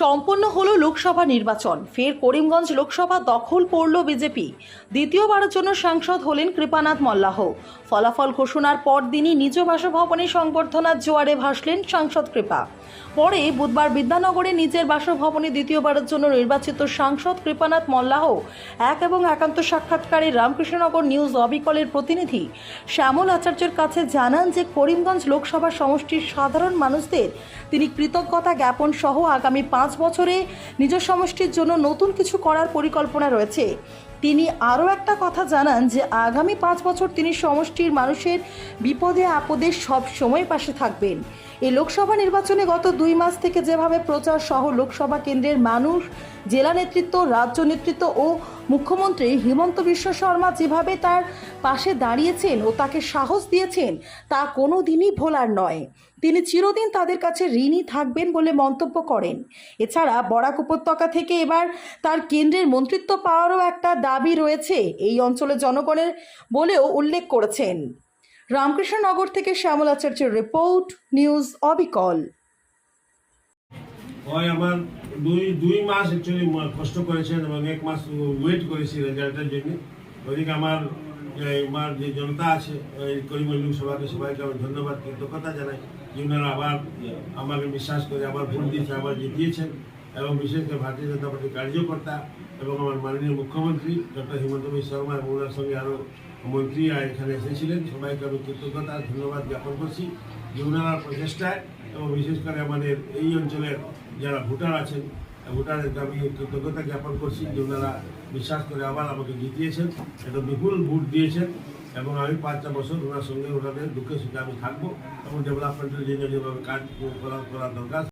সম্পন্ন হলো লোকসভা নির্বাচন। ফের করিমগঞ্জ লোকসভা দখল পড়ল বিজেপি। দ্বিতীয়বারের জন্য সাংসদ হলেন কৃপানাথ মল্লাহ। ফলাফল ঘোষণার পরদিনই নিজ বাসভবনে সংবর্ধনার জোয়ারে ভাসলেন সাংসদ কৃপা। পরে বুধবার বিদ্যানগরে নিজের বাসভবনে দ্বিতীয়বারের জন্য নির্বাচিত সাংসদ কৃপানাথ মল্লাহ, এক এবং একান্ত সাক্ষাৎকারে রামকৃষ্ণনগর নিউজ অবিকলের প্রতিনিধি শ্যামল আচার্যের কাছে জানান যে, করিমগঞ্জ লোকসভা সমষ্টির সাধারণ মানুষদের তিনি কৃতজ্ঞতা জ্ঞাপন সহ আগামী পাঁচ বছরে নিজ সমষ্টির জন্য নতুন কিছু করার পরিকল্পনা রয়েছে। তিনি আরও একটা কথা জানান যে, আগামী পাঁচ বছর তিনি সমষ্টির মানুষের বিপদে আপদে সব সময় পাশে থাকবেন। এই লোকসভা নির্বাচনে গত দুই মাস থেকে যেভাবে প্রচার সহ লোকসভা কেন্দ্রের মানুষ, জেলা নেতৃত্ব, রাজ্য নেতৃত্ব ও মুখ্যমন্ত্রী হিমন্ত বিশ্ব শর্মা যেভাবে তার পাশে দাঁড়িয়েছেন ও তাকে সাহস দিয়েছেন, তা কোনো দিনই ভোলার নয়। তিনি চিরদিন তাদের কাছে ঋণী থাকবেন বলে মন্তব্য করেন। এছাড়া বরাক উপত্যকা থেকে এবার তার কেন্দ্রের মন্ত্রিত্ব পাওয়ারও একটা দাবি রয়েছে এই অঞ্চলের জনগণের বলেও উল্লেখ করেছেন। রামকৃষ্ণনগর থেকে শ্যামলাচার্যের রিপোর্ট, নিউজ অবিকল। ওই আমার দুই দুই মাস অ্যাকচুয়ালি কষ্ট করেছেন এবং এক মাস ওয়েট করেছি রেজাল্টের জন্য। ওইদিকে আমার আমার যে জনতা আছে ওই করিমগঞ্জ লোকসভাকে সবাইকে আমি ধন্যবাদ, কৃতজ্ঞতা জানাই। যে ওনারা আবার আমাকে বিশ্বাস করে আবার ভোট দিয়েছে, আবার জিতিয়েছেন। এবং বিশেষ করে ভারতীয় জনতা পার্টির কার্যকর্তা এবং আমার মাননীয় মুখ্যমন্ত্রী ডক্টর হিমন্ত বিশ্ব শর্মা এবং ওনার সঙ্গে আরও মন্ত্রী এখানে এসেছিলেন। সবাইকে আমি কৃতজ্ঞতা, ধন্যবাদ জ্ঞাপন করছি। যে ওনারা প্রচেষ্টায় এবং বিশেষ করে আমাদের এই অঞ্চলের যারা ভোটার আছেন ভোটারের আমি কৃতজ্ঞতা জ্ঞাপন করছি যে ওনারা বিশ্বাস করে আবার আমাকে জিতিয়েছেন, একটা বিপুল ভোট দিয়েছেন এবং আমি পাঁচটা বছর ওনার সঙ্গে ওনাদের দুঃখে সুখে আমি থাকব এবং ডেভেলপমেন্টের জন্য যেভাবে কাজ করা করা দরকার